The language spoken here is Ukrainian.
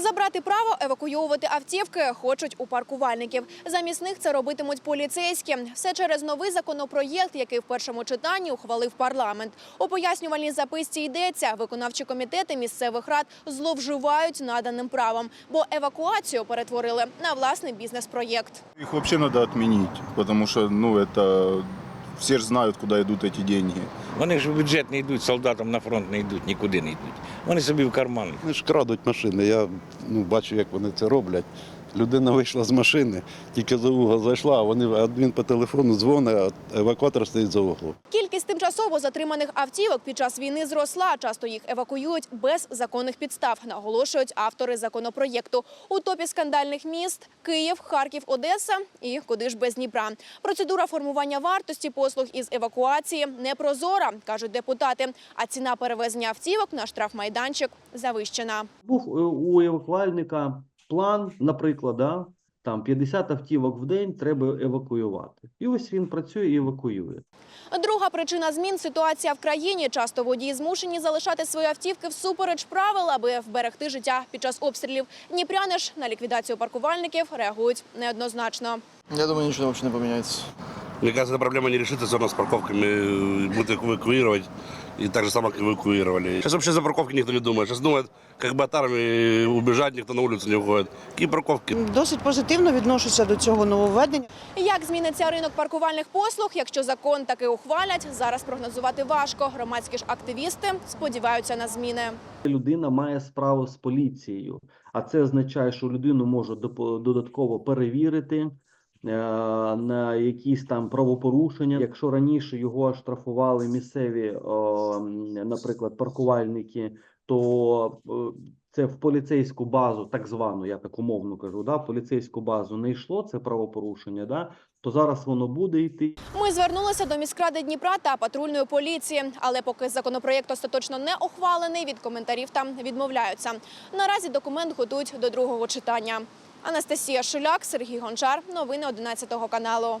Забрати право евакуйовувати автівки хочуть у паркувальників. Замість них це робитимуть поліцейські. Все через новий законопроєкт, який в першому читанні ухвалив парламент. У пояснювальній записці йдеться, виконавчі комітети місцевих рад зловживають наданим правом, бо евакуацію перетворили на власний бізнес-проєкт. Их вообще надо отменить, потому что, ну, это все ж знають, куди йдуть ці деньги. Вони ж в бюджет не йдуть, солдатам на фронт не йдуть, нікуди не йдуть. Вони собі в карман. Вони ж крадуть машини. Я ну, бачу, як вони це роблять. Людина вийшла з машини, тільки за угол зайшла, а вони адмін по телефону дзвонить, а евакуатор стоїть за углом. Тимчасово затриманих автівок під час війни зросла. Часто їх евакуюють без законних підстав, наголошують автори законопроєкту. У топі скандальних міст Київ, Харків, Одеса і куди ж без Дніпра. Процедура формування вартості послуг із евакуації непрозора, кажуть депутати. А ціна перевезення автівок на штрафмайданчик завищена. Був е, у евакуальника план, наприклад, да, там 50 автівок в день треба евакуювати. І ось він працює і евакуює. Друга причина змін ситуація в країні. Часто водії змушені залишати свої автівки всупереч правил, аби вберегти життя під час обстрілів. Дніпряни ж на ліквідацію паркувальників реагують неоднозначно. Я думаю, нічого не поменяется. Мне кажется, эта проблема не решится все равно с парковками. э, Будут их эвакуировать. И так же самое, как эвакуировали. Сейчас вообще за парковки никто не думает. Сейчас думают, как бы атарами убежать, никто на улицу не уходит. Какие парковки? Досить позитивно відношуся до цього нововведення. Як зміниться ринок паркувальних послуг, якщо закон таки ухвалять, зараз прогнозувати важко. Громадські ж активісти сподіваються на зміни. Людина має справу з поліцією, а це означає, що людину можуть допо- додатково перевірити. е, На якісь там правопорушення, якщо раніше його штрафували місцеві, наприклад, паркувальники, то е, це в поліцейську базу, так звану, я так умовно кажу, да, поліцейську базу не йшло це правопорушення, да, то зараз воно буде йти. Ми звернулися до міськради Дніпра та патрульної поліції, але поки законопроєкт остаточно не ухвалений, від коментарів там відмовляються. Наразі документ готують до другого читання. Анастасія Шуляк, Сергій Гончар, новини 11 каналу.